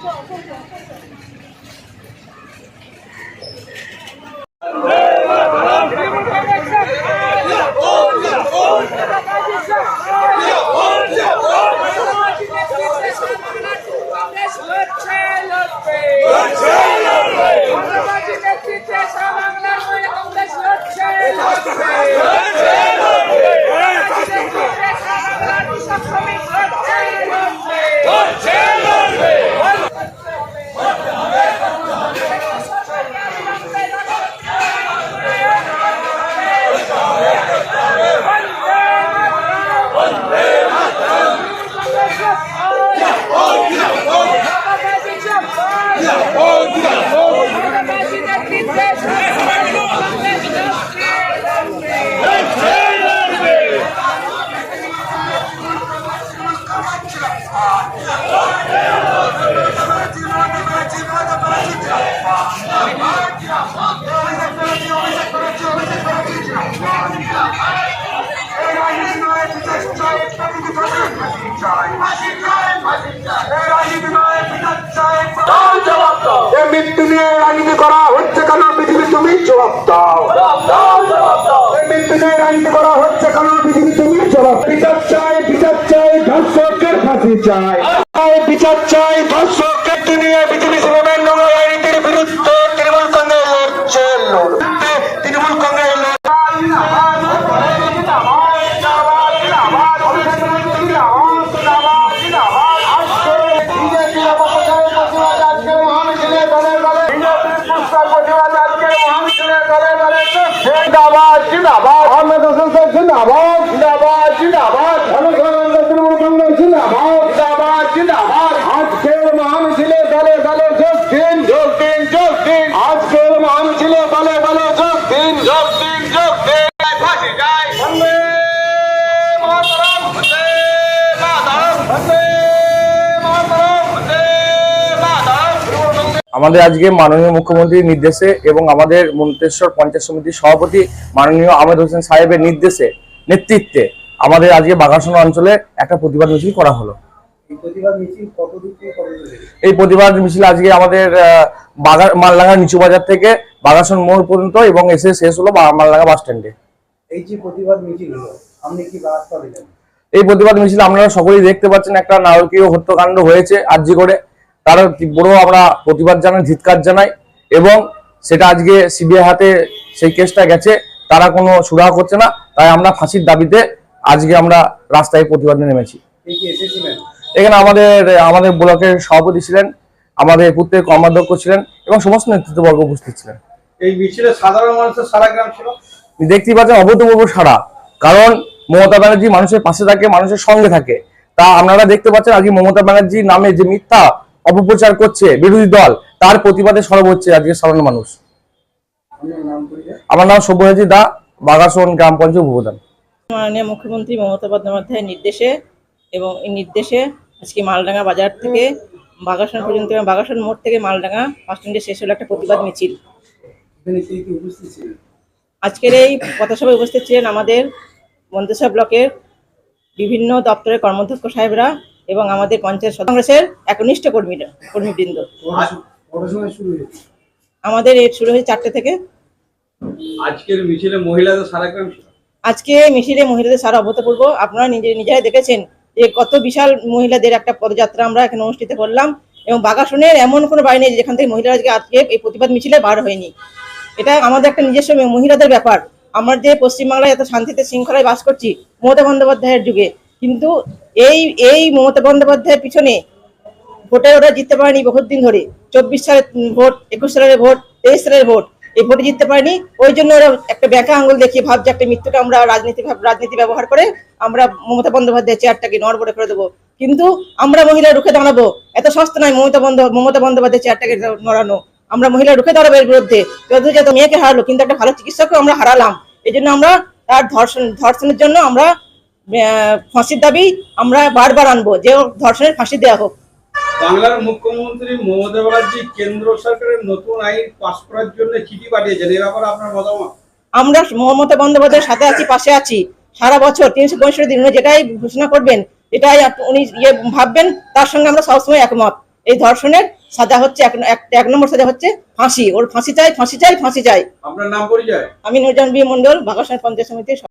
坐坐坐坐坐。এ জবাব দাও। এ মৃত্যু করা হচ্ছে কারণ পৃথিবী তুমি জবাব বিচার চাই বিচার চাই ধর্ষকের ফাঁসি চাই। বিচার চাই ধর্ষকের নিয়ে পৃথিবী সিনেমের নোংরা রাজনীতির বিরুদ্ধে তৃণমূল কংগ্রেস লড়ছে লড়ছে জিন্দাবাদ জিন্দাবাদ। তৃণমূল কংগ্রেস জিন্দাবাদ জিন্দাবাদ। জিন্দাবাদ আজকের মহামিছিলে দলে দলে যোগ দিন যোগ দিন যোগ দিন। আজকের মহামিছিলে দলে দলে যোগ দিন যোগ দিন যোগ দিন। ফাঁসি যায় বন্দে মাতরম বন্দে মাতরম বন্দে মাতরম বন্দে মাতরম। তৃণমূল কংগ্রেস আমাদের আজকে মাননীয় মুখ্যমন্ত্রীর নির্দেশে এবং আমাদের মন্তেশ্বর পঞ্চায়েত সমিতির সভাপতি মাননীয় আহমেদ হোসেন সাহেবের নির্দেশে নেতৃত্বে আমাদের আজকে বাগাসন অঞ্চলে একটা প্রতিবাদ মিছিল করা হলো। এই প্রতিবাদ মিছিল আজকে আমাদের বাগা নিচু বাজার থেকে বাগাসন মোড় পর্যন্ত এবং এসে শেষ হলো মালডাঙ্গা বাস স্ট্যান্ডে। এই যে প্রতিবাদ মিছিল হলো আপনি কি এই প্রতিবাদ মিছিল আপনারা সকলেই দেখতে পাচ্ছেন একটা নারকীয় হত্যাকাণ্ড হয়েছে আর্জি করে। তার তীব্র আমরা প্রতিবাদ জানাই ধিৎকার জানাই এবং সেটা আজকে সিবিআই হাতে সেই কেসটা গেছে। তারা কোনো সুরাহা করছে না তাই আমরা ফাঁসির দাবিতে আজকে আমরা রাস্তায় প্রতিবাদে নেমেছি। এখানে আমাদের আমাদের ব্লকের সভাপতি ছিলেন আমাদের পুত্রের কর্মাধ্যক্ষ ছিলেন এবং সমস্ত নেতৃত্ববর্গ উপস্থিত ছিলেন। এই মিছিলে সাধারণ মানুষের সারা গ্রাম ছিল? দেখতেই পাচ্ছেন অভূতপূর্ব সারা কারণ মমতা ব্যানার্জি মানুষের পাশে থাকে মানুষের সঙ্গে থাকে। তা আপনারা দেখতে পাচ্ছেন আজকে মমতা ব্যানার্জি নামে যে মিথ্যা অপপ্রচার করছে বিরোধী দল তার প্রতিবাদে সরব হচ্ছে আজকে সাধারণ মানুষ। আমার নাম সব্যসাচী দা, বাগাসন গ্রাম পঞ্চায়েত উপপ্রধান। মাননীয় মুখ্যমন্ত্রী মমতা বন্দ্যোপাধ্যায়ের নির্দেশে এবং এই নির্দেশে আজকে মালডাঙ্গা বাজার থেকে বাগাসন পর্যন্ত, এবং বাগাসন মোড় থেকে মালডাঙ্গা বাস শেষ হলো একটা প্রতিবাদ মিছিল। আজকের এই পথসভায় উপস্থিত ছিলেন আমাদের মন্তেশ্বর ব্লকের বিভিন্ন দপ্তরের কর্মাধ্যক্ষ সাহেবরা এবং আমাদের পঞ্চায়েত কংগ্রেসের একনিষ্ঠ কর্মীরা, কর্মীবৃন্দ। আমাদের এর শুরু হয়েছে চারটে থেকে। আজকের মিছিলে মহিলাদের সারা আজকে মিছিলে মহিলাদের সারা অভূতপূর্ব। আপনারা নিজে নিজেরাই দেখেছেন যে কত বিশাল মহিলাদের একটা পদযাত্রা আমরা এখানে অনুষ্ঠিত করলাম। এবং বাগাসনের এমন কোনো বাড়ি নেই যেখান থেকে মহিলারা আজকে এই প্রতিবাদ মিছিলে বার হয়নি। এটা আমাদের একটা নিজস্ব মহিলাদের ব্যাপার। আমরা যে পশ্চিমবাংলায় এত শান্তিতে শৃঙ্খলায় বাস করছি, মমতা বন্দ্যোপাধ্যায়ের যুগে। কিন্তু এই এই মমতা বন্দ্যোপাধ্যায়ের পিছনে ভোটে ওরা জিততে পারেনি বহুত দিন ধরে। চব্বিশ সালের ভোট, একুশ সালের ভোট, তেইশ সালের ভোট। এই ভোটে জিততে পারেনি। ওই জন্য ওরা একটা ব্যাঁকা আঙুল দেখিয়ে ভাবছে, একটা মৃত্যুকে আমরা রাজনীতি রাজনীতি ব্যবহার করে আমরা মমতা বন্দ্যোপাধ্যায়ের চেয়ারটাকে নড়বড়ে করে দেবো। কিন্তু আমরা মহিলা রুখে দাঁড়াবো। এত সস্তা নয় মমতা বন্দ মমতা বন্দ্যোপাধ্যায়ের চেয়ারটাকে নড়ানো। আমরা মহিলা রুখে দাঁড়াবো এর বিরুদ্ধে। যত যত মেয়েকে হারালো, কিন্তু একটা ভালো চিকিৎসকও আমরা হারালাম। এই জন্য আমরা তার ধর্ষণ ধর্ষণের জন্য আমরা ফাঁসির দাবি আমরা বারবার আনব। যে ধর্ষণের ফাঁসি দেওয়া হোক। বাংলার মুখ্যমন্ত্রী মমতা ব্যানার্জি কেন্দ্র সরকারের নতুন আইন পাশ করার জন্য চিঠি পাঠিয়েছেন। এ ব্যাপারে আপনার মতামত? আমরা মমতা বন্দ্যোপাধ্যায়ের সাথে আছি পাশে আছি। সারা বছর তিনশো পঁয়ষট্টি দিন উনি যেটাই ঘোষণা করবেন এটাই উনি ইয়ে ভাববেন তার সঙ্গে আমরা সবসময় একমত। এই ধর্ষণের সাজা হচ্ছে এক নম্বর সাজা হচ্ছে ফাঁসি। ওর ফাঁসি চাই ফাঁসি চাই ফাঁসি চাই। আপনার নাম পরিচয়? আমি নূরজান বি মন্ডল বাগাসন পঞ্চায়েত সমিতির